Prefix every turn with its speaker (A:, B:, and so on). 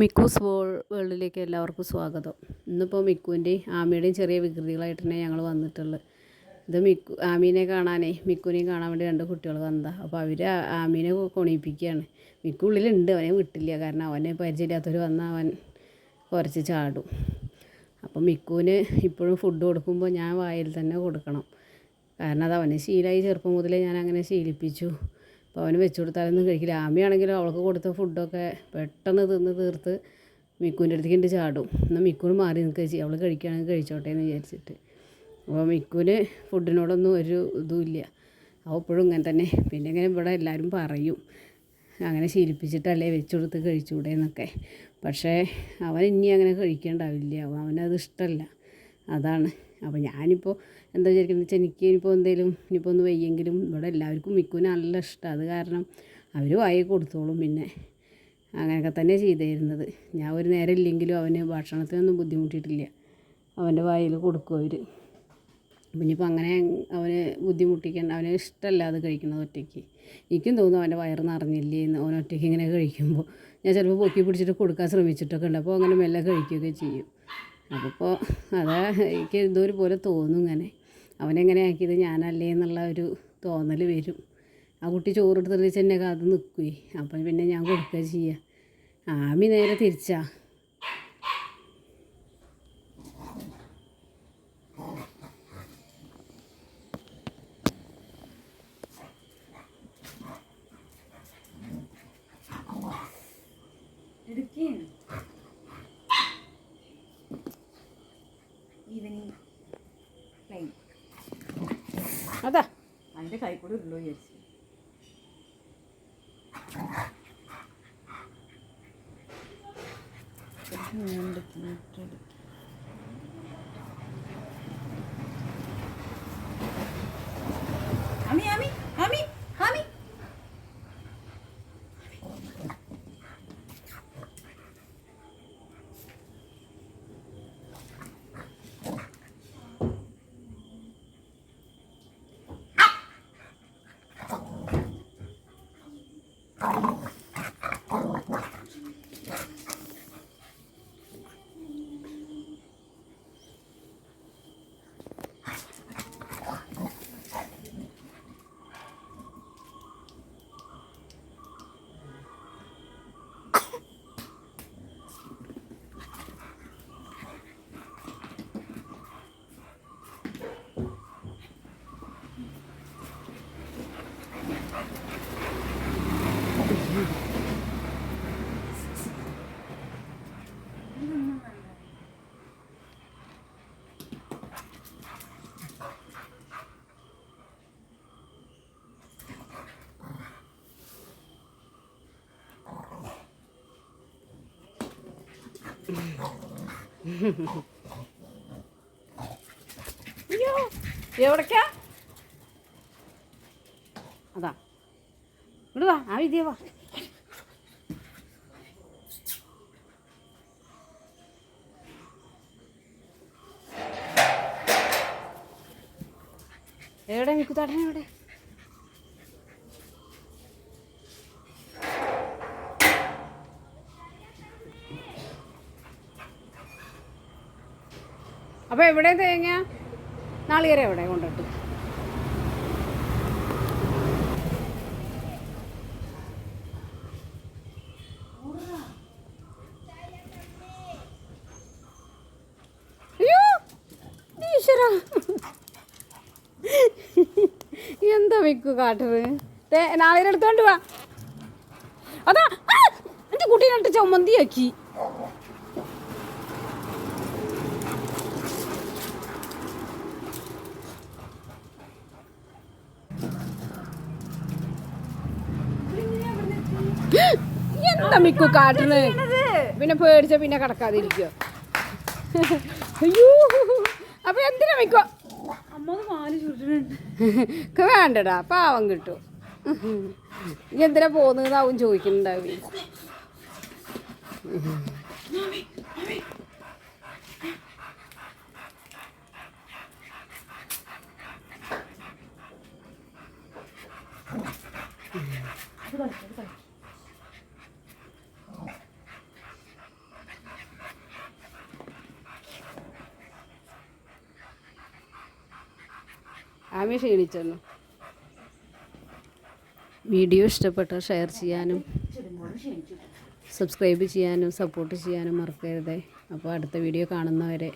A: മിക്കൂസ് വേൾ വേൾഡിലേക്ക് എല്ലാവർക്കും സ്വാഗതം. ഇന്നിപ്പോൾ മിക്കുവിന്റെയും ആമിയുടെയും ചെറിയ വികൃതികളായിട്ട് തന്നെ ഞങ്ങൾ വന്നിട്ടുള്ളത്. ഇത് മിക്കു ആമീനെ കാണാനേ മിക്കുവിനെയും കാണാൻ വേണ്ടി രണ്ട് കുട്ടികൾ വന്നതാ. അപ്പോൾ അവർ ആമീനെ കൊണിയിപ്പിക്കുകയാണ് മിക്കു ഉള്ളിലുണ്ട് അവനെ വിട്ടില്ല. കാരണം അവനെ പരിചയമില്ലാത്തവർ വന്ന അവൻ കുറച്ച് ചാടും. അപ്പോൾ മിക്കുവിന് ഇപ്പോഴും ഫുഡ് കൊടുക്കുമ്പോൾ ഞാൻ വായിൽ തന്നെ കൊടുക്കണം. കാരണം അത് അവന് ശീലമായി ചെറുപ്പം മുതലേ ഞാൻ അങ്ങനെ ശീലിപ്പിച്ചു. അവന് വെച്ച് കൊടുത്താലൊന്നും കഴിക്കില്ല. ആമയാണെങ്കിലും അവൾക്ക് കൊടുത്ത ഫുഡൊക്കെ പെട്ടെന്ന് തിന്ന് തീർത്ത് മിക്കുവിന്റെ അടുത്തേക്ക് ഉണ്ട് ചാടും. എന്നാൽ മിക്കുവിന് മാറി നിൽക്കുക ചെയ്യും അവൾ കഴിക്കുകയാണെങ്കിൽ കഴിച്ചോട്ടെ എന്ന് വിചാരിച്ചിട്ട്. അപ്പോൾ മിക്കുവിന് ഫുഡിനോടൊന്നും ഒരു ഇതുമില്ല അവ എപ്പോഴും ഇങ്ങനെ തന്നെ. പിന്നെ ഇങ്ങനെ ഇവിടെ എല്ലാവരും പറയും. അങ്ങനെ ശീലിപ്പിച്ചിട്ടല്ലേ വെച്ച് കൊടുത്ത് കഴിച്ചുകൂടെ എന്നൊക്കെ. പക്ഷേ അവൻ ഇനി അങ്ങനെ കഴിക്കേണ്ടാവില്ല. അവനത് ഇഷ്ടമല്ല. അതാണ്. അപ്പോൾ ഞാനിപ്പോൾ എന്താ വിചാരിക്കുന്നത് വെച്ചാൽ എനിക്ക് ഇനിയിപ്പോൾ എന്തെങ്കിലും ഇനിയിപ്പോൾ ഒന്ന് വയ്യെങ്കിലും ഇവിടെ എല്ലാവർക്കും മിക്കുവിന് നല്ല ഇഷ്ടമാണ് അത് കാരണം അവർ വായി കൊടുത്തോളും പിന്നെ അങ്ങനെയൊക്കെ തന്നെ ചെയ്തിരുന്നത്. ഞാൻ ഒരു നേരം ഇല്ലെങ്കിലും അവന് ഭക്ഷണത്തിനൊന്നും ബുദ്ധിമുട്ടിയിട്ടില്ല. അവന്റെ വായിൽ കൊടുക്കും അവർ അപ്പം ഇനിയിപ്പോൾ അങ്ങനെ അവന് ബുദ്ധിമുട്ടിക്കേണ്ട അവന് ഇഷ്ടമല്ല അത് കഴിക്കുന്നത് ഒറ്റയ്ക്ക്. എനിക്കും തോന്നും അവന്റെ വയറ് നിറഞ്ഞില്ലേ എന്ന് അവൻ ഒറ്റയ്ക്ക് ഇങ്ങനെ കഴിക്കുമ്പോൾ ഞാൻ ചിലപ്പോൾ പൊക്കി പിടിച്ചിട്ട് കൊടുക്കാൻ ശ്രമിച്ചിട്ടൊക്കെ ഉണ്ട്. അപ്പോൾ അങ്ങനെ മെല്ലെ കഴിക്കുകയൊക്കെ ചെയ്യും. അപ്പോൾ അതാ എനിക്ക് എന്തോ ഒരു പോലെ തോന്നും ഇങ്ങനെ. അവനെങ്ങനെ ആക്കിയത് ഞാനല്ലേ എന്നുള്ള ഒരു തോന്നൽ വരും. ആ കുട്ടി ചോറെടുത്തിട്ട് ചെന്നെ കാത്ത് നിൽക്കുകയും അപ്പം പിന്നെ ഞാൻ കൊടുക്കുക ചെയ്യുക ആമി നേരെ തിരിച്ചാ.
B: ടൈം
A: അതാ.
B: അതിന്റെ കൈ കൂടെ ഉള്ളൂ വിചാരിച്ചു.
A: അയ്യോ എവിടേക്കാ? അതാ. ഇങ്ങോട്ട് വാ ആ വിദ്യ വാ. എവിടെ മിക്കുത്താട്ടൻ എവിടെ അപ്പോൾ എവിടെ തേങ്ങ? നാളികേരം എവിടെ കൊണ്ടിട്ട് എന്താ വെക്കു കാട്ടത്? നാളെ എടുത്തോണ്ട് വാ. അതാ എന്റെ കുട്ടീനെ ചമ്മന്തിയാക്കി എന്താ മിക്കു കാട്ടണ്. പിന്നെ പേടിച്ച പിന്നെ കിടക്കാതിരിക്കോ അയ്യോ. അപ്പൊ എന്തിനാ മിക്കോ വേണ്ടടാ പാവം കിട്ടും. ഇനി എന്തിനാ പോകുന്നതാവും ചോദിക്കുന്നുണ്ടാവേ. ആമി ക്ഷീണിച്ചെന്നു വീഡിയോ ഇഷ്ടപ്പെട്ടാൽ ഷെയർ ചെയ്യാനും സബ്സ്ക്രൈബ് ചെയ്യാനും സപ്പോർട്ട് ചെയ്യാനും മറക്കരുതേ. അപ്പോൾ അടുത്ത വീഡിയോ കാണുന്നവരെ